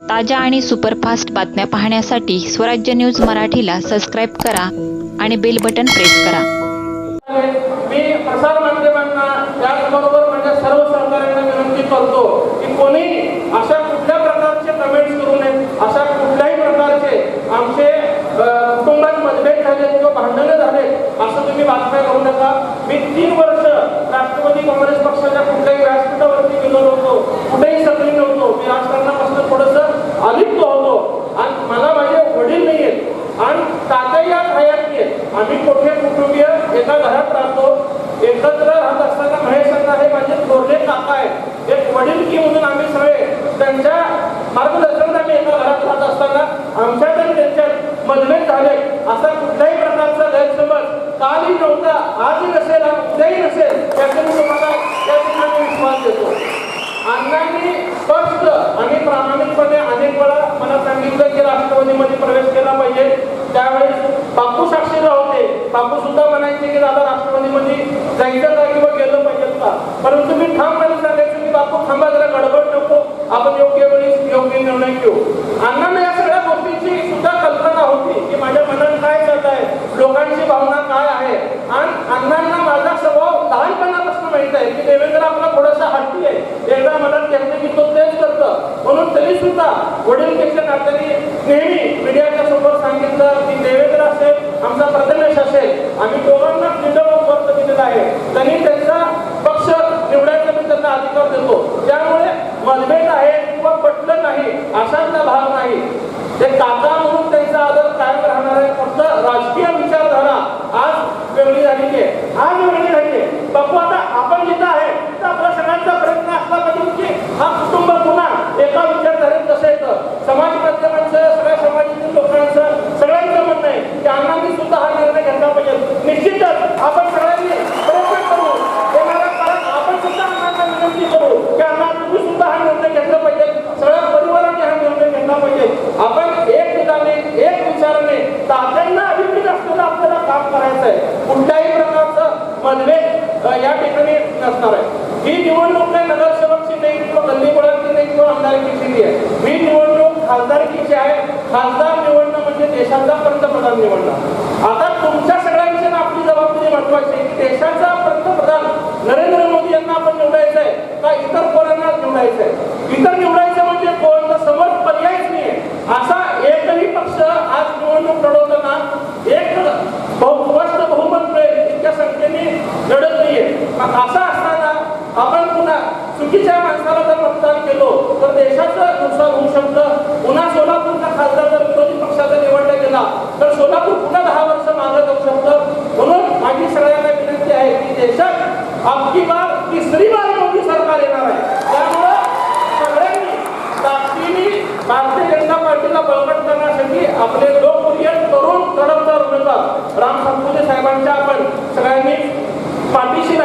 ताज्या आणि सुपरफास्ट बातम्या पाहण्यासाठी स्वराज्य न्यूज मराठीला सबस्क्राईब करा आणि बेल बटन प्रेस करा. मी प्रसार माध्यमांना त्याचबरोबर माझ्या सर्व सहकार्यांना विनंती करतो की कोणी अशा कुठल्या प्रकारचे कमेंट्स करू नये अशा कुठल्याही प्रकारचे आमचे कुटुंबात मतभेद झाले किंवा भांडणं झाले असं तुम्ही बातम्या करू नका. मी तीन वर्ष राष्ट्रवादी काँग्रेस पक्षाच्या कुठल्याही व्यासपीठावरती गेलो नव्हतो कुठेही सक्रिय नव्हतो मी राजकारणापासून थोडंसं अलिप्त होतो आणि मला माझे वडील नाही आहेत आणि तात्याही आज हयात आहेत आम्ही मोठे कुटुंबीय एका घरात राहतो. एकत्र राहत असताना महेश अण्णा हे माझे थोरले काका आहेत. एक वडील की म्हणून आम्ही सगळे त्यांच्या मार्गदर्शनात आम्ही एका घरात राहत असताना आमच्या आणि त्यांच्यात मतभेद झाले. असा कुठल्याही प्रकारचा गैरसमज कालही नव्हता आजही नसेल आणि नसेल याचा मी तुम्हाला या ठिकाणी विश्वास देतो. अण्णांनी स्पष्ट आणि प्रामाणिकपणे अनेक वेळा मला सांगितलं की राष्ट्रवादीमध्ये प्रवेश केला पाहिजे. त्यावेळेस बापू सुद्धा म्हणायचे की दादा राष्ट्रवादीमध्ये जायचं का किंवा गेलं पाहिजे का? परंतु मी ठामपणे सांगायचं की बापू थांबा जरा गडबड नको. आपण योग्य वेळी योग्य निर्णय घेऊ. अण्णांना या सगळ्या गोष्टीची सुद्धा कल्पना होती की माझ्या मनात काय चालत आहे? लोकांची भावना काय आहे? आणि अण्णांना माझा स्वभाव लहानपणापासून माहीत आहे की देवेंद्र आपला थोडासा हट्टी आहे. एकदा मनात घेतलं की तो तेच करतं. म्हणून तरी सुद्धा वडीलपेक्षा नात्याने नेहमी मीडियाच्या समोर सांगितलं की देवेंद्र असेल आमचा प्रदेश आम्ही दोघांना फ्रीडम ऑफ वर्क दिलेला आहे. त्यांनी त्यांचा पक्ष निवडायचा मी त्यांना अधिकार देतो. त्यामुळे मतभेद आहे किंवा पटलं नाही अशांचा भाग नाही. ते काका म्हणून त्यांचा आदर कायम राहणार आहे फक्त राजकीय विचारधारा आज वेगळी झालेली आहे आज वेगळी झाली आहे बापू आता आपण जिथं आहे तिथं आपला सगळ्यांचा प्रयत्न असला पाहिजे की हा कुटुंब पुन्हा एका विचारधारेत कसं येतं समाज माध्यमांचं सगळ्या समाजातील लोकांचं सगळ्यांचं म्हणणं आहे की अण्णांनी सुद्धा हा निर्णय घेतला पाहिजे निश्चितच आपण सगळ्यांनी प्रयत्न करू येणाऱ्या काळात आपण सुद्धा अण्णांना विनंती करू की अण्णा तुम्ही सुद्धा हा निर्णय घेतला पाहिजे सगळ्या परिवाराने हा निर्णय घेतला पाहिजे आपण एक ठिकाणी एक विचाराने तात्यांना अभिप्रेत असताना आपल्याला काम करायचं आहे कुठल्याही प्रकारचं मतभेद या ठिकाणी नसणार आहे. ही निवडणूक काही नगरसेवकची नाही किंवा गल्लीबोळाची नाही किंवा आमदारकीची नाही आहे. ही निवडणूक खासदारकीची आहे. खासदार निवडणं म्हणजे देशाचा पंतप्रधान निवडणं. आता तुमच्या सगळ्यांची ना आपली जबाबदारी महत्वाची की देशाचा पंतप्रधान नरेंद्र मोदी यांना आपण निवडायचं आहे का इतर कोणाला निवडायचं आहे इतर निवडायचं म्हणजे कोण तर समोर पर्यायच नाही आहे असा एकही पक्ष आज निवडणूक लढवताना एक बहु स्पष्ट बहुमत मिळेल इतक्या संख्येने लढत नाहीये मग असं असताना आपण पुन्हा चुकीच्या माणसाला जर मतदान केलो तर देशाचं नुकसान होऊ शकतं. पुन्हा सोलापूरचा खासदार जर विरोधी पक्षाचा निवडला गेला तर सोलापूर पुन्हा दहा वर्ष मागं जाऊ शकतं. म्हणून माझी सगळ्यांना विनंती आहे की देशात आपकी बार तिसरी बार मोदी सरकार येणार आहे. त्यामुळं सगळ्यांनी ताकदीने भारतीय जनता पार्टीला बळकट करण्यासाठी आपले लोकप्रिय तरुण तडफदार उमेदवार. राम सातपुते साहेबांच्या आपण सगळ्यांनी पाठीशी